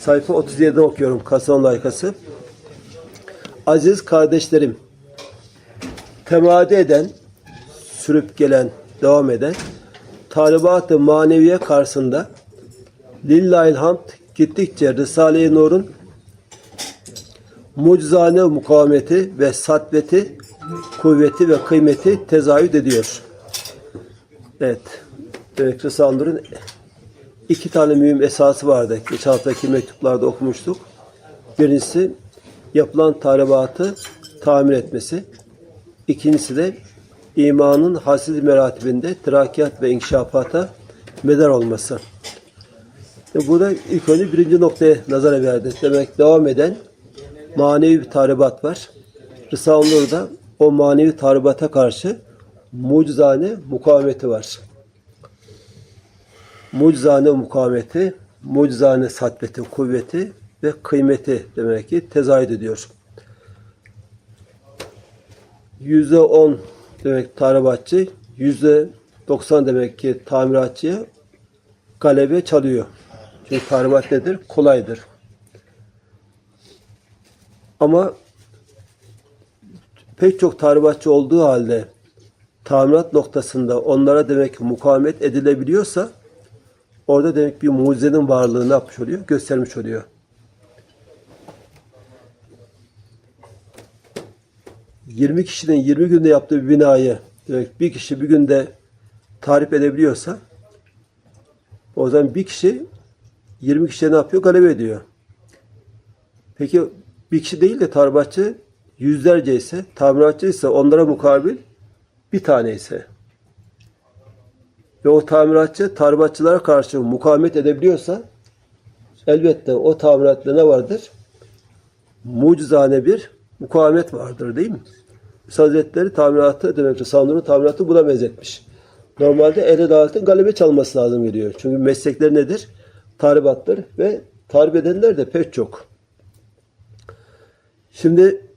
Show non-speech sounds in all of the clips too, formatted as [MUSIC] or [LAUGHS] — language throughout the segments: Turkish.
Sayfa 37'den okuyorum Kasan layıkası. Aziz kardeşlerim, temadi eden, sürüp gelen, devam eden, talibat-ı maneviye karşısında Lillahil hamd gittikçe Risale-i Nur'un mucizane mukavemeti ve satveti, kuvveti ve kıymeti tezahür ediyor. Evet. Demek Risale-i Nur'un iki tane mühim esası vardı. Geçen haftaki mektuplarda okumuştuk. Birincisi yapılan talibatı tamir etmesi. İkincisi de imanın hasil meratibinde terakiyat ve inkişafata medar olması. Şimdi burada ilk önce birinci noktaya nazara verdi. Demek devam eden manevi bir talibat var. Risale-i Nur'da o manevi talibata karşı mucizane mukavemeti var. Mucizane mukavemeti, mucizane satveti, kuvveti ve kıymeti demek ki tezahür ediyor. Yüzde on demek talibatçı, yüzde doksan demek ki tamiratçıya galebe çalıyor. Çünkü talimat nedir? Kolaydır. Ama pek çok talibatçı olduğu halde tamirat noktasında onlara demek ki mukavemet edilebiliyorsa orada demek bir mucizenin varlığını yapmış oluyor? Göstermiş oluyor. ...20 kişinin 20 günde yaptığı bir binayı... ...demek bir kişi bir günde tarif edebiliyorsa... ...o zaman bir kişi 20 kişiye ne yapıyor? Galebe ediyor. Peki bir kişi değil de tarifatçı yüzlerce ise, tamiratçı ise onlara mukabil bir tane ise ve o tamiratçı tarifatçılara karşı mukavemet edebiliyorsa elbette o tamiratta ne vardır? Mucizane bir mukavemet vardır değil mi? Hazretleri tamiratı demek Risale-i tamiratı buna benzetmiş. Normalde el davetin galebe çalması lazım geliyor. Çünkü meslekleri nedir? Taribattır ve tarif edenler de pek çok. Şimdi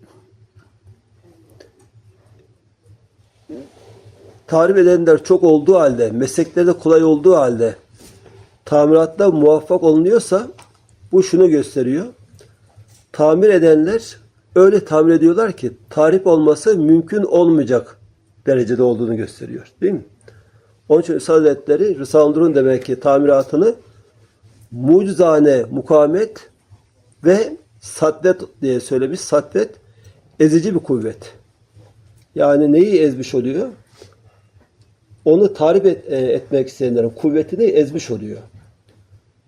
tarif edenler çok olduğu halde, meslekleri de kolay olduğu halde tamiratta muvaffak olunuyorsa bu şunu gösteriyor. Tamir edenler öyle tamir ediyorlar ki tarif olması mümkün olmayacak derecede olduğunu gösteriyor. Değil mi? Onun için Üstad Hazretleri Risale-i demek ki tamiratını mucizane mukavemet ve satvet diye söylemiş. Satvet ezici bir kuvvet. Yani neyi ezmiş oluyor? Onu tarif et, e, etmek isteyenlerin kuvvetini ezmiş oluyor.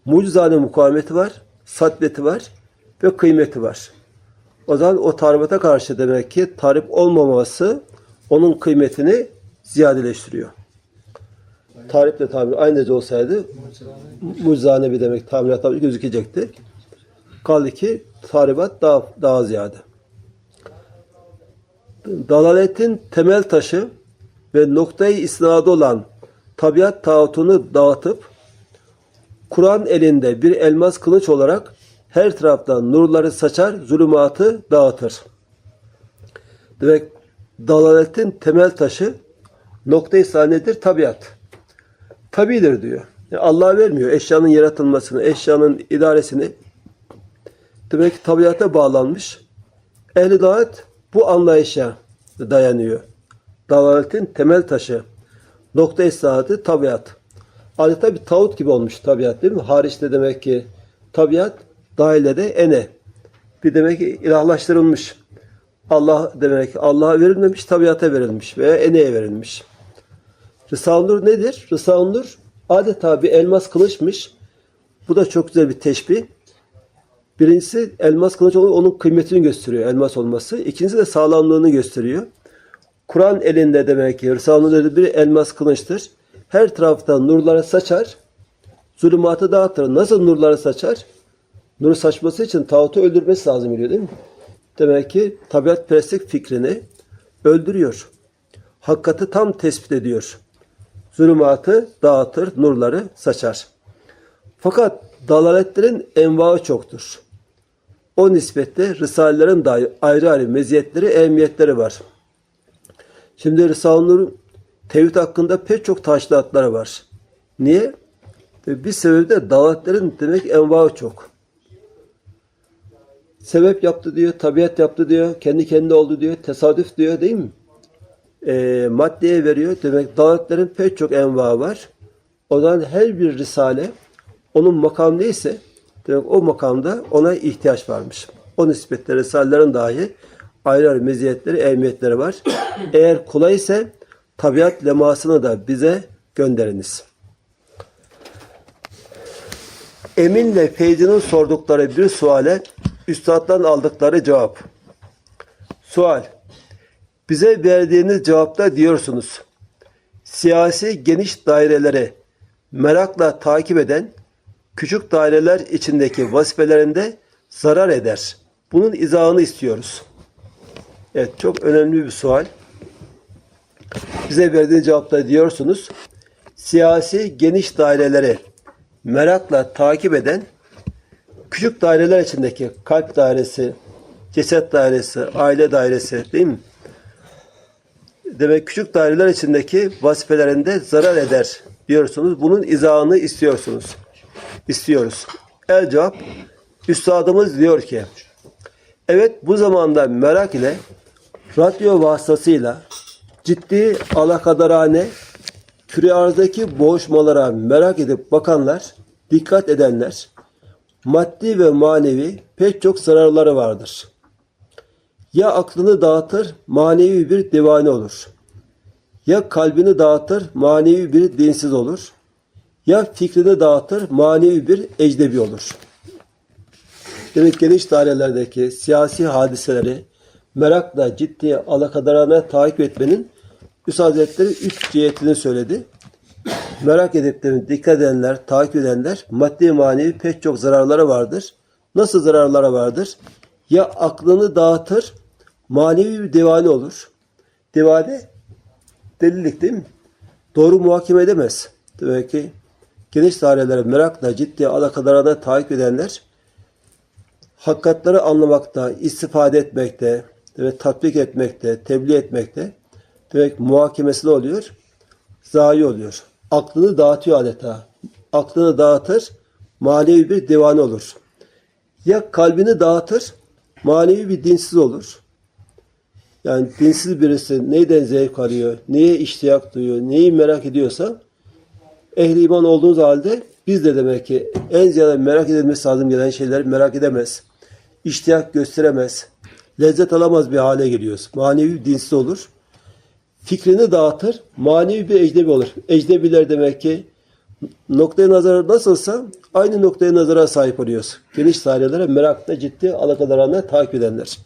Mucizane mukavemeti var, satveti var ve kıymeti var. O zaman o tarifata karşı demek ki tarif olmaması onun kıymetini ziyadeleştiriyor. Tarifle tamir aynı derece olsaydı mucizane bir demek tamirat tabii gözükecekti. Kaldı ki taribat daha, daha ziyade. Dalaletin temel taşı ve noktayı isnadı olan tabiat tağutunu dağıtıp Kur'an elinde bir elmas kılıç olarak her taraftan nurları saçar, zulümatı dağıtır. Demek dalaletin temel taşı nokta-i nedir? Tabiat. Tabidir diyor. Allah vermiyor eşyanın yaratılmasını, eşyanın idaresini. Demek ki tabiata bağlanmış. Ehli davet bu anlayışa dayanıyor. Dalaletin temel taşı. Nokta-i saadı tabiat. Adeta bir tağut gibi olmuş tabiat değil mi? Hariçte demek ki tabiat, dahilde de ene. Bir demek ki ilahlaştırılmış. Allah demek ki Allah'a verilmemiş, tabiata verilmiş veya eneye verilmiş. Risale-i nedir? Risale-i adeta bir elmas kılıçmış. Bu da çok güzel bir teşbih. Birincisi elmas kılıç onun kıymetini gösteriyor elmas olması. İkincisi de sağlamlığını gösteriyor. Kur'an elinde demek ki Nur bir elmas kılıçtır. Her taraftan nurları saçar. Zulümatı dağıtır. Nasıl nurları saçar? Nuru saçması için tağutu öldürmesi lazım geliyor değil mi? Demek ki tabiat perestlik fikrini öldürüyor. Hakikati tam tespit ediyor. Zulümatı dağıtır, nurları saçar. Fakat dalaletlerin envaı çoktur. O nispette Risalelerin dahi ayrı ayrı meziyetleri, ehemmiyetleri var. Şimdi Risale-i tevhid hakkında pek çok taşlatları var. Niye? Bir sebebi de dalaletlerin demek envaı çok. Sebep yaptı diyor, tabiat yaptı diyor, kendi kendine oldu diyor, tesadüf diyor değil mi? E, maddeye veriyor. Demek davetlerin pek çok enva var. O zaman her bir risale onun makam neyse demek o makamda ona ihtiyaç varmış. O nispetle risalelerin dahi ayrı ayrı meziyetleri, ehemmiyetleri var. [COUGHS] Eğer kolay ise tabiat lemasını da bize gönderiniz. Emin'le Feyzi'nin sordukları bir suale üstaddan aldıkları cevap. Sual. Bize verdiğiniz cevapta diyorsunuz. Siyasi geniş daireleri merakla takip eden küçük daireler içindeki vazifelerinde zarar eder. Bunun izahını istiyoruz. Evet çok önemli bir sual. Bize verdiğiniz cevapta diyorsunuz. Siyasi geniş daireleri merakla takip eden küçük daireler içindeki kalp dairesi, ceset dairesi, aile dairesi değil mi? Demek küçük daireler içindeki vazifelerinde zarar eder diyorsunuz. Bunun izahını istiyorsunuz. İstiyoruz. El cevap Üstadımız diyor ki Evet bu zamanda merak ile radyo vasıtasıyla ciddi alakadarane küre arzdaki boğuşmalara merak edip bakanlar, dikkat edenler, maddi ve manevi pek çok zararları vardır. Ya aklını dağıtır, manevi bir divane olur. Ya kalbini dağıtır, manevi bir dinsiz olur. Ya fikrini dağıtır, manevi bir ecnebi olur. Demek geniş dairelerdeki siyasi hadiseleri merakla ciddi alakadarane takip etmenin Üstad Hazretleri üç cihetini söyledi. Merak edip de dikkat edenler, takip edenler maddi manevi pek çok zararları vardır. Nasıl zararları vardır? Ya aklını dağıtır, manevi bir divane olur. Divane delilik değil mi? Doğru muhakeme edemez. Demek ki geniş dairelere merakla ciddi alakadarına takip edenler hakikatleri anlamakta, istifade etmekte ve tatbik etmekte, tebliğ etmekte demek muhakemesi de oluyor, zayi oluyor. Aklını dağıtıyor adeta. Aklını dağıtır, manevi bir divane olur. Ya kalbini dağıtır, manevi bir dinsiz olur. Yani dinsiz birisi neyden zevk alıyor, neye iştiyak duyuyor, neyi merak ediyorsa ehli iman olduğunuz halde biz de demek ki en ziyade merak edilmesi lazım gelen şeyleri merak edemez. İştiyak gösteremez. Lezzet alamaz bir hale geliyoruz. Manevi dinsiz olur. Fikrini dağıtır. Manevi bir ecnebi olur. Ecnebiler demek ki noktaya nazara nasılsa aynı noktaya nazara sahip oluyoruz. Geniş dairelere merakla ciddi alakadarına takip edenler.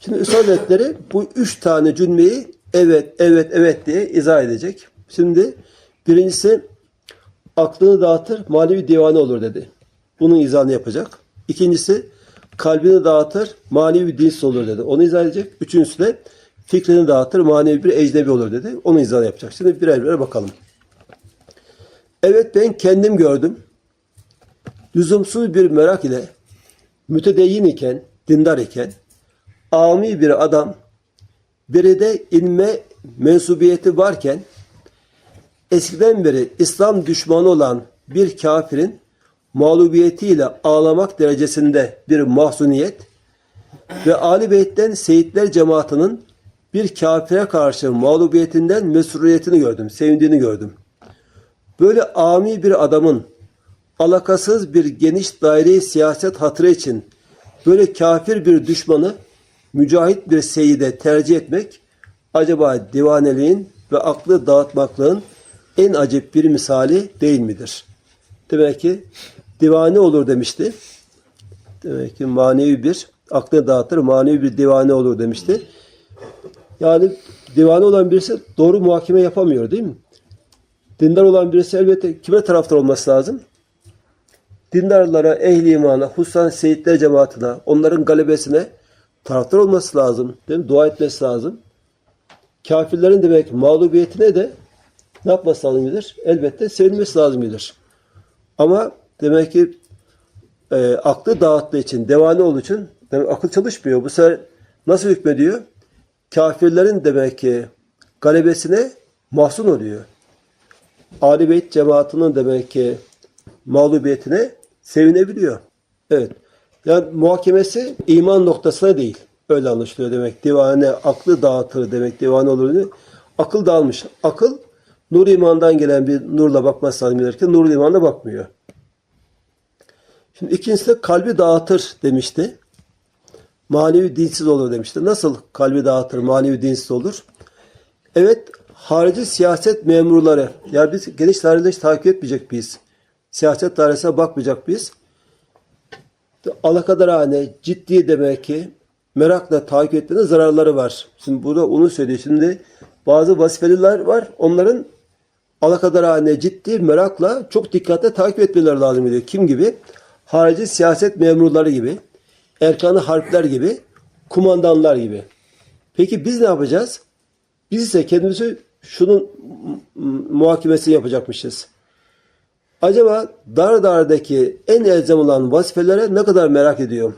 Şimdi Üstad Hazretleri bu üç tane cümleyi evet, evet, evet diye izah edecek. Şimdi birincisi aklını dağıtır, manevi divane olur dedi. Bunun izahını yapacak. İkincisi kalbini dağıtır, manevi bir dinsiz olur dedi. Onu izah edecek. Üçüncüsü de fikrini dağıtır, manevi bir ecnebi olur dedi. Onu izah yapacak. Şimdi birer birer bakalım. Evet ben kendim gördüm. Lüzumsuz bir merak ile mütedeyyin iken, dindar iken ami bir adam biri de ilme mensubiyeti varken eskiden beri İslam düşmanı olan bir kafirin mağlubiyetiyle ağlamak derecesinde bir mahzuniyet ve Ali Beyt'ten Seyitler cemaatinin bir kafire karşı mağlubiyetinden mesuliyetini gördüm, sevindiğini gördüm. Böyle ami bir adamın alakasız bir geniş daire siyaset hatırı için böyle kafir bir düşmanı mücahit bir seyide tercih etmek acaba divaneliğin ve aklı dağıtmaklığın en acip bir misali değil midir? Demek ki divane olur demişti. Demek ki manevi bir aklını dağıtır, manevi bir divane olur demişti. Yani divane olan birisi doğru muhakeme yapamıyor değil mi? Dindar olan birisi elbette kime taraftar olması lazım? Dindarlara, ehli imana, hususan seyitler cemaatine, onların galebesine taraftar olması lazım. Değil mi? Dua etmesi lazım. Kafirlerin demek mağlubiyetine de ne yapması lazım bilir? Elbette sevinmesi lazım bilir. Ama demek ki e, aklı dağıttığı için, devane olduğu için demek akıl çalışmıyor. Bu sefer nasıl hükmediyor? Kafirlerin demek ki galebesine mahzun oluyor. Ali Beyt cemaatinin demek ki mağlubiyetine sevinebiliyor. Evet. Yani muhakemesi iman noktasına değil. Öyle anlaşılıyor demek. Divane aklı dağıtır demek. Divane olur. diyor. Akıl dağılmış. Akıl nur imandan gelen bir nurla bakmaz lazım gelirken nur imanla bakmıyor. Şimdi ikincisi de kalbi dağıtır demişti. Manevi dinsiz olur demişti. Nasıl kalbi dağıtır, manevi dinsiz olur? Evet, harici siyaset memurları. Yani biz geniş dairede hiç takip etmeyecek biz. Siyaset dairesine bakmayacak biz. Alakadarhane, ciddi demek ki merakla takip ettiğinde zararları var. Şimdi burada onu söylüyor. Şimdi bazı vazifeliler var. Onların alakadarhane, ciddi merakla çok dikkatle takip etmeleri lazım diyor. Kim gibi? Harici siyaset memurları gibi, erkanı harpler gibi, kumandanlar gibi. Peki biz ne yapacağız? Biz ise kendimizi şunun muhakemesini yapacakmışız. Acaba dar dardaki en elzem olan vazifelere ne kadar merak ediyorum?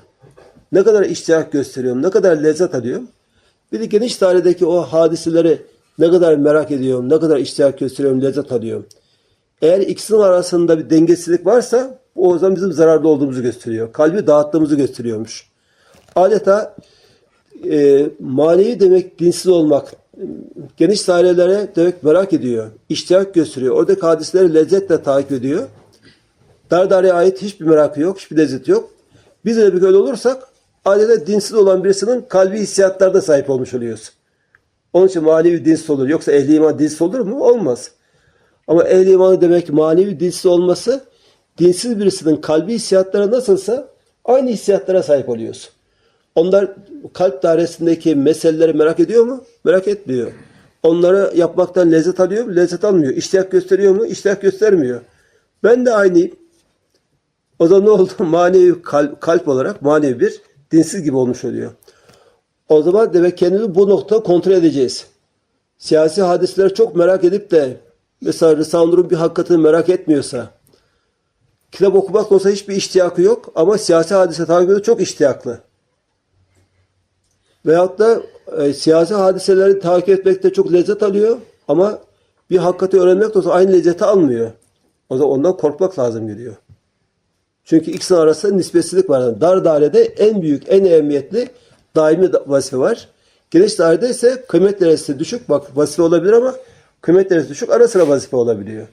Ne kadar iştiyak gösteriyorum? Ne kadar lezzet alıyorum? Bir de geniş dairedeki o hadiseleri ne kadar merak ediyorum? Ne kadar iştiyak gösteriyorum? Lezzet alıyorum? Eğer ikisinin arasında bir dengesizlik varsa o zaman bizim zararda olduğumuzu gösteriyor. Kalbi dağıttığımızı gösteriyormuş. Adeta e, manevi demek dinsiz olmak. Geniş dairelere demek merak ediyor. İştiyak gösteriyor. Oradaki hadiseleri lezzetle takip ediyor. Dar daireye ait hiçbir merakı yok, hiçbir lezzeti yok. Biz de bir öyle olursak adeta dinsiz olan birisinin kalbi hissiyatlarda sahip olmuş oluyoruz. Onun için manevi dinsiz olur. Yoksa ehli iman dinsiz olur mu? Olmaz. Ama ehli imanı demek manevi dinsiz olması dinsiz birisinin kalbi hissiyatları nasılsa aynı hissiyatlara sahip oluyoruz. Onlar kalp dairesindeki meseleleri merak ediyor mu? Merak etmiyor. Onları yapmaktan lezzet alıyor mu? Lezzet almıyor. İştiyak gösteriyor mu? İştiyak göstermiyor. Ben de aynıyım. O zaman ne oldu? [LAUGHS] Manevi kalp, kalp olarak manevi bir dinsiz gibi olmuş oluyor. O zaman demek kendimizi bu nokta kontrol edeceğiz. Siyasi hadiseleri çok merak edip de mesela Nur'un bir hakikatini merak etmiyorsa kitap okumak olsa hiçbir iştiyakı yok ama siyasi hadise takibinde çok iştiyaklı. Veyahut da e, siyasi hadiseleri takip etmekte çok lezzet alıyor ama bir hakikati öğrenmek de olsa aynı lezzeti almıyor. O zaman ondan korkmak lazım geliyor. Çünkü ikisinin arasında nispetsizlik var. Dar dairede en büyük, en ehemmiyetli daimi da- vazife var. Geniş dairede ise kıymet derecesi düşük. Bak vazife olabilir ama kıymet derecesi düşük ara sıra vazife olabiliyor.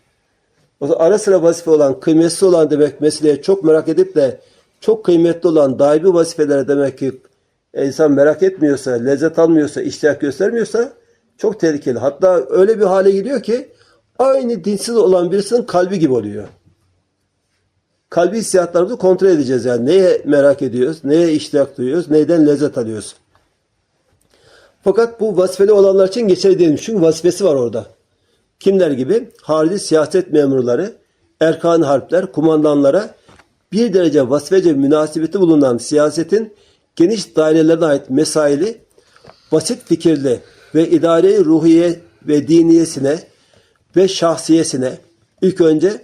O ara sıra vazife olan, kıymetli olan demek meseleye çok merak edip de çok kıymetli olan daimi vazifelere demek ki insan merak etmiyorsa, lezzet almıyorsa, iştiyak göstermiyorsa çok tehlikeli. Hatta öyle bir hale geliyor ki aynı dinsiz olan birisinin kalbi gibi oluyor. Kalbi hissiyatlarımızı kontrol edeceğiz yani. Neye merak ediyoruz, neye iştiyak duyuyoruz, neyden lezzet alıyoruz. Fakat bu vazifeli olanlar için geçerli değilmiş. Çünkü vazifesi var orada. Kimler gibi? Harici siyaset memurları, erkan harpler, kumandanlara bir derece vazifece münasebeti bulunan siyasetin geniş dairelerine ait mesaili, basit fikirli ve idare ruhiye ve diniyesine ve şahsiyesine ilk önce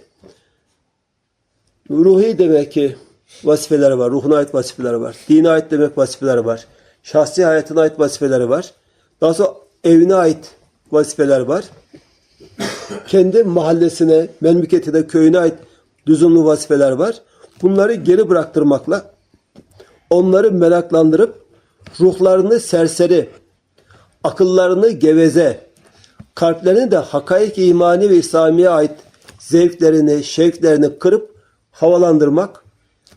ruhi demek ki vazifeleri var, ruhuna ait vazifeleri var. Dine ait demek vazifeleri var. Şahsi hayatına ait vazifeleri var. Daha sonra evine ait vazifeler var. Kendi mahallesine, memleketine, köyüne ait lüzumlu vazifeler var. Bunları geri bıraktırmakla onları meraklandırıp ruhlarını serseri, akıllarını geveze, kalplerini de hakaik imani ve İslamiye ait zevklerini, şevklerini kırıp havalandırmak,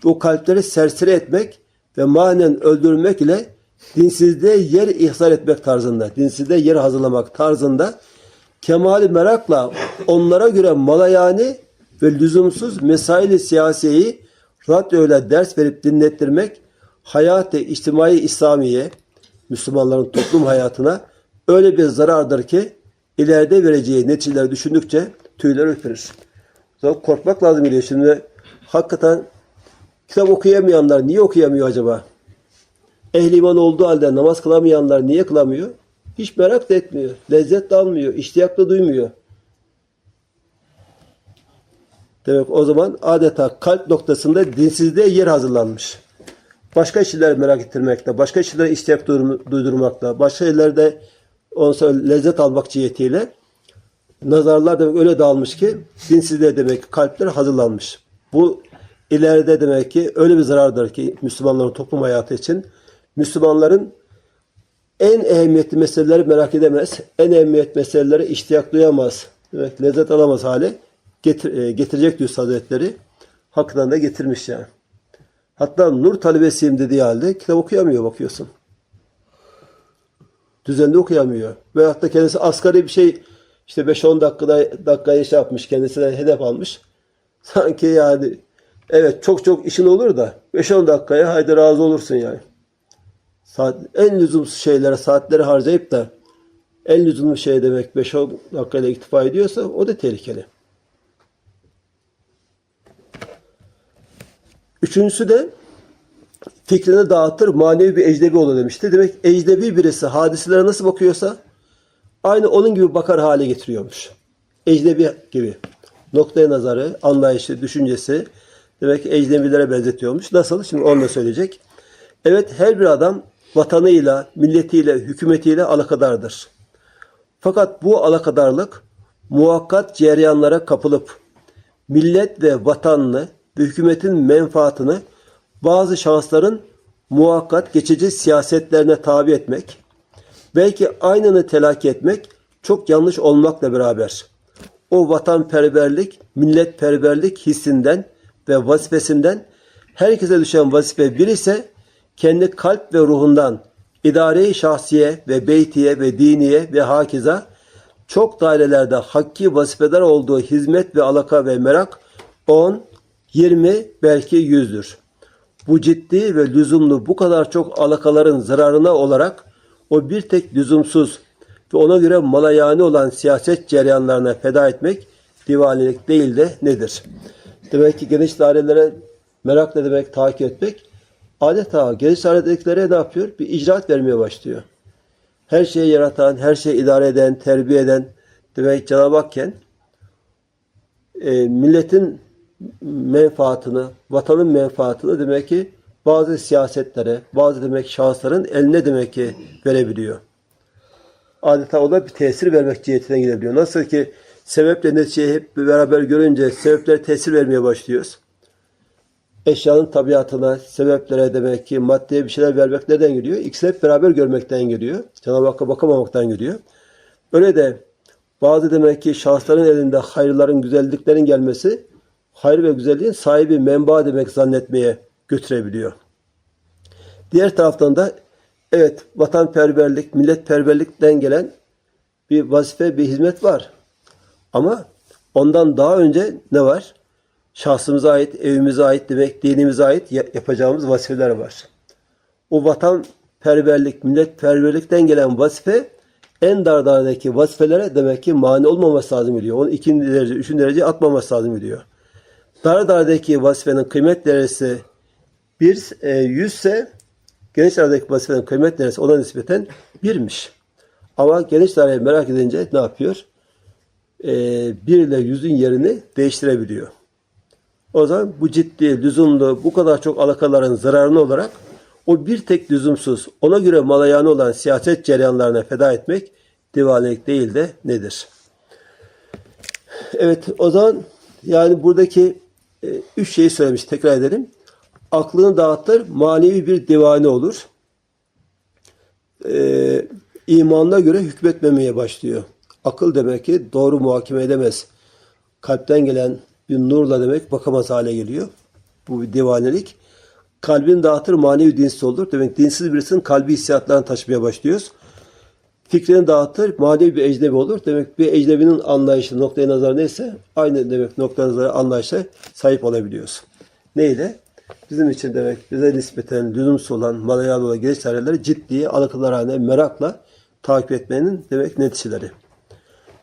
o kalpleri serseri etmek ve manen öldürmek ile dinsizliğe yer ihsar etmek tarzında, dinsizliğe yer hazırlamak tarzında kemali merakla onlara göre malayani ve lüzumsuz mesaili siyasiyi radyoyla ders verip dinlettirmek hayat-ı içtimai İslamiye, Müslümanların toplum hayatına öyle bir zarardır ki ileride vereceği neticeleri düşündükçe tüyler ürperir. Korkmak lazım geliyor. Şimdi hakikaten kitap okuyamayanlar niye okuyamıyor acaba? Ehli iman olduğu halde namaz kılamayanlar niye kılamıyor? Hiç merak da etmiyor. Lezzet de almıyor. iştiyak da duymuyor. Demek o zaman adeta kalp noktasında dinsizliğe yer hazırlanmış. Başka şeyler merak ettirmekle, başka şeylere duydur- duydurmakla, başka şeylerde sonra lezzet almak cihetiyle nazarlar demek öyle dağılmış ki dinsizliğe demek ki kalpler hazırlanmış. Bu ileride demek ki öyle bir zarardır ki Müslümanların toplum hayatı için Müslümanların en ehemmiyetli meseleleri merak edemez. En ehemmiyetli meseleleri iştiyak duyamaz. Demek lezzet alamaz hale getir, e, getirecek diyor Hazretleri. Hakkından da getirmiş yani. Hatta nur talebesiyim dediği halde kitap okuyamıyor bakıyorsun. Düzenli okuyamıyor. Veyahut da kendisi asgari bir şey işte 5-10 dakikada dakikaya şey yapmış kendisine hedef almış. Sanki yani evet çok çok işin olur da 5-10 dakikaya haydi razı olursun yani. Saat, en lüzumsuz şeylere saatleri harcayıp da en lüzumlu şey demek 5-10 dakikayla iktifa ediyorsa o da tehlikeli. Üçüncüsü de fikrini dağıtır, manevi bir ecnebi olur demişti. Demek ecnebi birisi hadiselere nasıl bakıyorsa aynı onun gibi bakar hale getiriyormuş. Ecnebi gibi. Noktaya nazarı, anlayışı, düşüncesi demek ecnebilere benzetiyormuş. Nasıl? Şimdi onu da söyleyecek. Evet her bir adam vatanıyla, milletiyle, hükümetiyle alakadardır. Fakat bu alakadarlık muhakkat cereyanlara kapılıp millet ve vatanını ve hükümetin menfaatını bazı şansların muhakkat geçici siyasetlerine tabi etmek, belki aynını telakki etmek çok yanlış olmakla beraber o vatanperverlik, milletperverlik hissinden ve vazifesinden herkese düşen vazife bir ise kendi kalp ve ruhundan idare-i şahsiye ve beytiye ve diniye ve hakiza çok dairelerde hakki vazifedar olduğu hizmet ve alaka ve merak 10, 20 belki 100'dür. Bu ciddi ve lüzumlu bu kadar çok alakaların zararına olarak o bir tek lüzumsuz ve ona göre malayani olan siyaset cereyanlarına feda etmek divanilik değil de nedir? Demek ki geniş dairelere merak ne demek takip etmek? Adeta dairedekilere ne yapıyor? Bir icraat vermeye başlıyor. Her şeyi yaratan, her şeyi idare eden, terbiye eden demek Cenab-ı Hakken e, milletin menfaatını, vatanın menfaatını demek ki bazı siyasetlere, bazı demek şahısların eline demek ki verebiliyor. Adeta o da bir tesir vermek cihetine gidebiliyor. Nasıl ki sebeple neticeyi hep beraber görünce sebeplere tesir vermeye başlıyoruz. Eşyanın tabiatına, sebeplere demek ki maddeye bir şeyler vermek neden geliyor? İkisi hep beraber görmekten geliyor. Cenab-ı Hakk'a bakamamaktan geliyor. Öyle de bazı demek ki şahısların elinde hayırların, güzelliklerin gelmesi hayır ve güzelliğin sahibi menba demek zannetmeye götürebiliyor. Diğer taraftan da evet vatanperverlik, milletperverlikten gelen bir vazife, bir hizmet var. Ama ondan daha önce ne var? Şahsımıza ait, evimize ait demek, dinimize ait yapacağımız vazifeler var. O vatanperverlik, milletperverlikten gelen vazife en dardardaki vazifelere demek ki mani olmaması lazım ediyor. Onu ikinci derece, üçüncü derece atmaması lazım ediyor. Dar dardaki vazifenin kıymet derecesi bir e, yüzse geniş dardaki vazifenin kıymet derecesi ona nispeten birmiş. Ama geniş daireye merak edince ne yapıyor? E, bir ile yüzün yerini değiştirebiliyor. O zaman bu ciddi, lüzumlu, bu kadar çok alakaların zararını olarak o bir tek lüzumsuz, ona göre malayane olan siyaset cereyanlarına feda etmek divanilik değil de nedir? Evet o zaman yani buradaki e, üç şeyi söylemiş tekrar edelim. Aklını dağıtır, manevi bir divane olur. E, imanına göre hükmetmemeye başlıyor. Akıl demek ki doğru muhakeme edemez. Kalpten gelen bir nurla demek bakamaz hale geliyor. Bu bir divanelik. Kalbini dağıtır, manevi dinsiz olur. Demek dinsiz birisinin kalbi hissiyatlarını taşımaya başlıyoruz. Fikrini dağıtır, manevi bir ecnebi olur. Demek bir ecnebinin anlayışı, noktaya nazarı neyse aynı demek noktaya nazarı anlayışa sahip olabiliyoruz. Neyle? Bizim için demek bize nispeten lüzumsuz olan malayalı olan geniş tarihleri ciddi, alakalarhane, merakla takip etmenin demek neticeleri.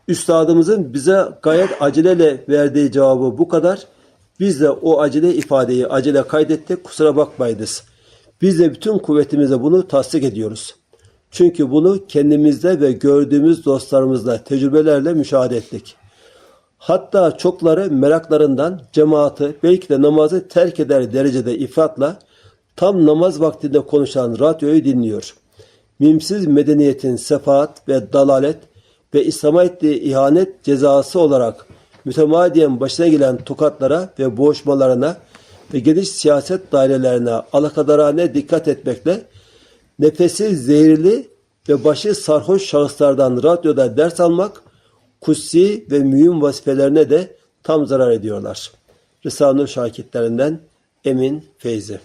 Üstadımızın bize gayet aceleyle verdiği cevabı bu kadar. Biz de o acele ifadeyi acele kaydettik. Kusura bakmayınız. Biz de bütün kuvvetimizle bunu tasdik ediyoruz. Çünkü bunu kendimizde ve gördüğümüz dostlarımızla, tecrübelerle müşahede ettik. Hatta çokları meraklarından cemaati belki de namazı terk eder derecede ifratla tam namaz vaktinde konuşan radyoyu dinliyor. Mimsiz medeniyetin sefaat ve dalalet ve İslam'a ettiği ihanet cezası olarak mütemadiyen başına gelen tokatlara ve boğuşmalarına ve geniş siyaset dairelerine alakadarane dikkat etmekle nefesi zehirli ve başı sarhoş şahıslardan radyoda ders almak, kutsi ve mühim vazifelerine de tam zarar ediyorlar. Risale-i Nur şakitlerinden Emin Feyzi.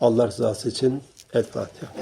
Allah rızası için El Fatiha.